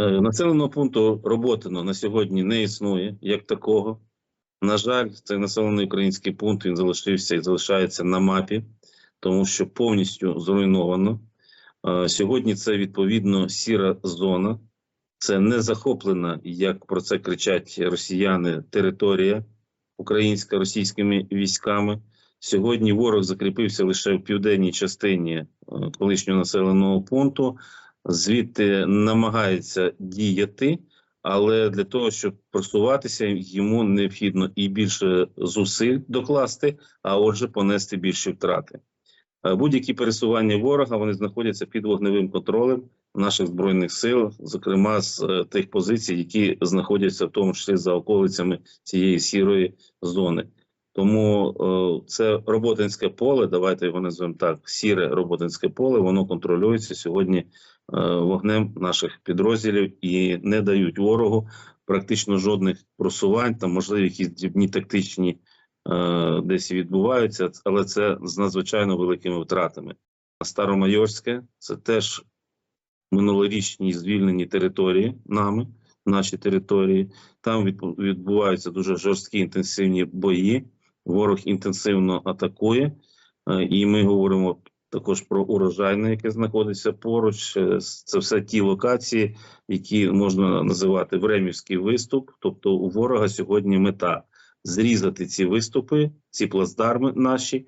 Е, Населеного пункту Роботино на сьогодні не існує як такого. На жаль, цей населений український пункт він залишився і залишається на мапі, тому що повністю зруйновано. Е, Сьогодні це відповідно сіра зона, це не захоплена, як про це кричать росіяни, територія українська російськими військами. Сьогодні ворог закріпився лише в південній частині е, колишнього населеного пункту звідти намагається діяти, але для того, щоб просуватися, йому необхідно і більше зусиль докласти, а отже, понести більші втрати. Е, Будь-які пересування ворога вони знаходяться під вогневим контролем наших збройних сил, зокрема з е, тих позицій, які знаходяться в тому числі за околицями цієї сірої зони. Тому е, це роботинське поле. Давайте його назвемо так: сіре роботинське поле. Воно контролюється сьогодні е, вогнем наших підрозділів і не дають ворогу практично жодних просувань. Там можливі якісь дрібні тактичні е, десь відбуваються, але це з надзвичайно великими втратами. Старомайорське це теж минулорічні звільнені території нами, наші території. Там відбу- відбуваються дуже жорсткі інтенсивні бої. Ворог інтенсивно атакує, Е, і ми говоримо також про урожайне, яке знаходиться поруч. Е, Це все ті локації, які можна називати времівський виступ. Тобто, у ворога сьогодні мета зрізати ці виступи, ці плацдарми наші.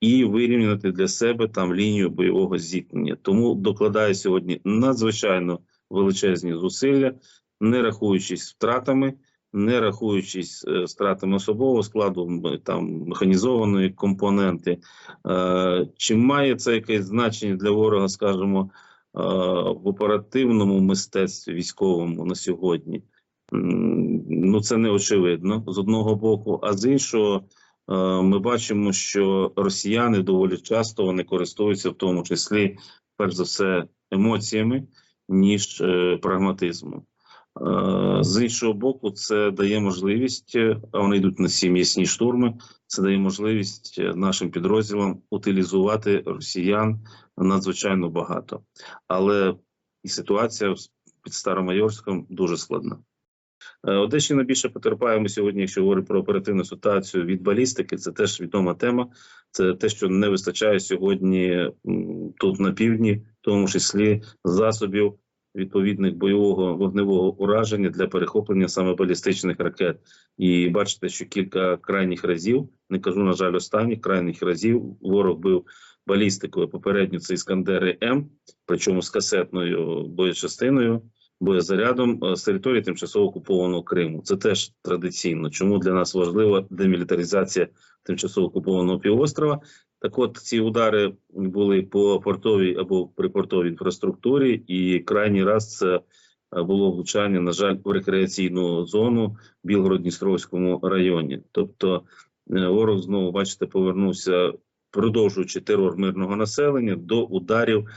І вирівняти для себе там лінію бойового зіткнення. Тому докладає сьогодні надзвичайно величезні зусилля, не рахуючись втратами, не рахуючись е, втратами особового складу, там механізованої компоненти. Е, чи має це якесь значення для ворога, скажімо, е, в оперативному мистецтві військовому на сьогодні? Ну, це не очевидно з одного боку, а з іншого. Ми бачимо, що росіяни доволі часто вони користуються, в тому числі, перш за все, емоціями, ніж прагматизмом. Е, З іншого боку, це дає можливість, е, а вони йдуть на ці м'ясні штурми. Це дає можливість е, нашим підрозділам утилізувати росіян надзвичайно багато. Але і ситуація під Старомайорськом дуже складна. Одещина більше потерпаємо сьогодні, якщо говорити про оперативну ситуацію від балістики. Це теж відома тема. Це те, що не вистачає сьогодні тут на півдні, в тому числі засобів відповідних бойового вогневого ураження для перехоплення саме балістичних ракет. І бачите, що кілька крайніх разів, не кажу на жаль, останніх крайніх разів ворог бив балістикою. Попередньо це іскандери М, причому з касетною боєчастиною боєзарядом е, з території тимчасово окупованого Криму. Це теж традиційно. Чому для нас важлива демілітаризація тимчасово окупованого півострова? Так, от ці удари були по портовій або припортовій інфраструктурі, і крайній раз це е, було влучання, на жаль, в рекреаційну зону в Білгород-Дністровському районі. Тобто е, ворог знову, бачите, повернувся, продовжуючи терор мирного населення до ударів е,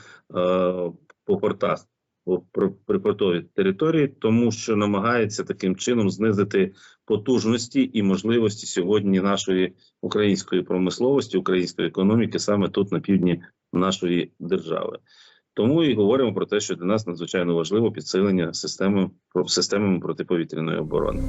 по портах по при- припортовій території, тому що намагається таким чином знизити потужності і можливості сьогодні нашої української промисловості, української економіки саме тут на півдні нашої держави. Тому і говоримо про те, що для нас надзвичайно важливо підсилення системи системами протиповітряної оборони.